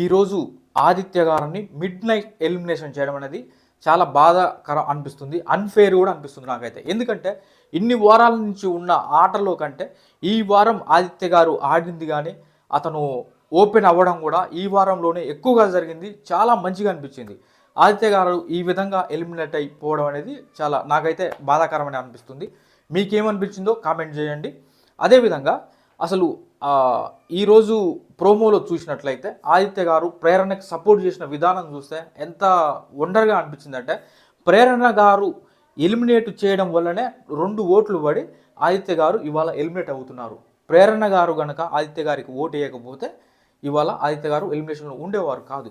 ఈరోజు ఆదిత్య గారిని mid night elimination చేయడం అనేది చాలా బాధాకరం అనిపిస్తుంది. అన్ఫేర్ కూడా అనిపిస్తుంది నాకైతే. ఎందుకంటే ఇన్ని వారాల నుంచి ఉన్న ఆటలో కంటే ఈ వారం ఆదిత్య గారు ఆడింది కానీ అతను ఓపెన్ అవ్వడం కూడా ఈ వారంలోనే ఎక్కువగా జరిగింది. చాలా మంచిగా అనిపించింది. ఆదిత్య గారు ఈ విధంగా ఎలిమినేట్ అయిపోవడం అనేది చాలా నాకైతే బాధాకరమని అనిపిస్తుంది. మీకేమనిపించిందో కామెంట్ చేయండి. అదేవిధంగా అసలు ఈరోజు ప్రోమోలో చూసినట్లయితే ఆదిత్య గారు ప్రేరణకు సపోర్ట్ చేసిన విధానం చూస్తే ఎంత వండర్గా అనిపించిందంటే ప్రేరణ గారు ఎలిమినేట్ చేయడం వల్లనే రెండు ఓట్లు పడి ఆదిత్య గారు ఇవాళ ఎలిమినేట్ అవుతున్నారు. ప్రేరణ గారు గనక ఆదిత్య గారికి ఓటు వేయకపోతే ఇవాళ ఆదిత్య గారు ఎలిమినేషన్లో ఉండేవారు కాదు.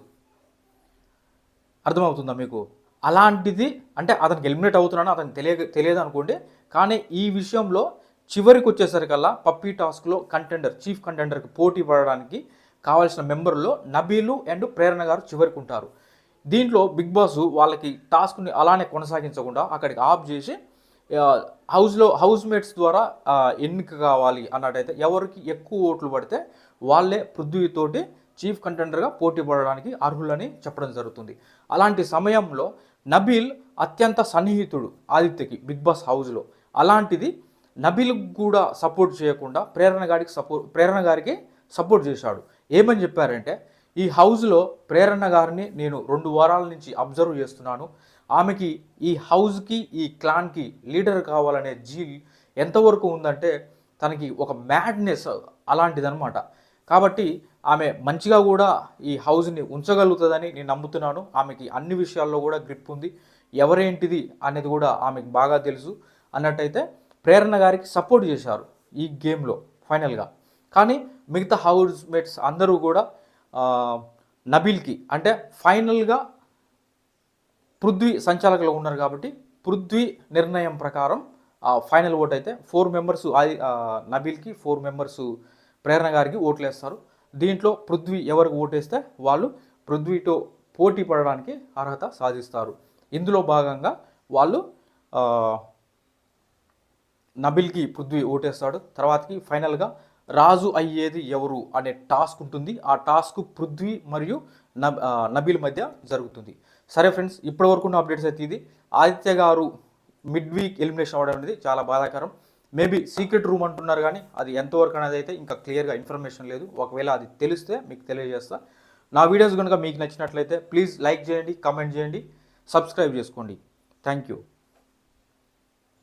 అర్థమవుతుందా మీకు? అలాంటిది అంటే అతనికి ఎలిమినేట్ అవుతున్నాను అతనికి తెలియ తెలియదు అనుకోండి కానీ ఈ విషయంలో చివరికి వచ్చేసరికల్లా పప్పీ టాస్క్లో కంటెండర్ చీఫ్ కంటెండర్కి పోటీ పడడానికి కావాల్సిన మెంబర్లో నబీలు అండ్ ప్రేరణ గారు చివరికి ఉంటారు. దీంట్లో బిగ్ బాస్ వాళ్ళకి టాస్క్ని అలానే కొనసాగించకుండా అక్కడికి ఆఫ్ చేసి హౌస్లో హౌస్ మేట్స్ ద్వారా ఎన్నిక కావాలి అన్నట్టయితే ఎవరికి ఎక్కువ ఓట్లు పడితే వాళ్ళే పృథ్వీతోటి చీఫ్ కంటెండర్గా పోటీ పడడానికి అర్హులని చెప్పడం జరుగుతుంది. అలాంటి సమయంలో నబీల్ అత్యంత సన్నిహితుడు ఆదిత్యకి బిగ్ బాస్ హౌస్లో. అలాంటిది నబిల్ కూడా సపోర్ట్ చేయకుండా ప్రేరణ గారికి సపోర్ట్ ప్రేరణ గారికి సపోర్ట్ చేశాడు. ఏమని చెప్పారంటే ఈ హౌస్లో ప్రేరణ గారిని నేను రెండు వారాల నుంచి అబ్జర్వ్ చేస్తున్నాను. ఆమెకి ఈ హౌస్కి ఈ క్లాన్కి లీడర్ కావాలనే జీల్ ఎంతవరకు ఉందంటే తనకి ఒక మ్యాడ్నెస్ అలాంటిదన్నమాట. కాబట్టి ఆమె మంచిగా కూడా ఈ హౌస్ని ఉంచగలుగుతుందని నేను నమ్ముతున్నాను. ఆమెకి అన్ని విషయాల్లో కూడా గ్రిప్ ఉంది. ఎవరేంటిది అనేది కూడా ఆమెకు బాగా తెలుసు. అన్నట్టయితే ప్రేరణ గారికి సపోర్ట్ చేశారు ఈ గేమ్లో ఫైనల్గా. కానీ మిగతా హౌస్ మేట్స్ అందరూ కూడా నబీల్కి అంటే ఫైనల్గా పృథ్వీ సంచాలకులు ఉన్నారు కాబట్టి పృథ్వీ నిర్ణయం ప్రకారం ఆ, ఫైనల్ ఓట్ అయితే ఫోర్ మెంబర్స్ ఆ, నబీల్కి ఫోర్ మెంబర్స్ ప్రేరణ గారికి ఓట్లు వేస్తారు దీంట్లో పృథ్వీ ఎవరికి ఓటేస్తే వాళ్ళు పృథ్వీతో పోటీ పడడానికి అర్హత సాధిస్తారు. ఇందులో భాగంగా వాళ్ళు నబిల్కి పృథ్వీ ఓటేస్తాడు. తర్వాతకి ఫైనల్గా రాజు అయ్యేది ఎవరు అనే టాస్క్ ఉంటుంది. ఆ టాస్క్ పృథ్వీ మరియు నబిల్ మధ్య జరుగుతుంది. సరే ఫ్రెండ్స్ ఇప్పటివరకు ఉన్న అప్డేట్స్ అయితే ఇది. ఆదిత్య గారు మిడ్ వీక్ ఎలిమినేషన్ అవ్వడం అనేది చాలా బాధాకరం. మేబీ సీక్రెట్ రూమ్ అంటున్నారు కానీ అది ఎంతవరకు అనేది అయితే ఇంకా క్లియర్గా ఇన్ఫర్మేషన్ లేదు. ఒకవేళ అది తెలిస్తే మీకు తెలియజేస్తా. నా వీడియోస్ కనుక మీకు నచ్చినట్లయితే ప్లీజ్ లైక్ చేయండి కామెంట్ చేయండి సబ్స్క్రైబ్ చేసుకోండి. Thank you.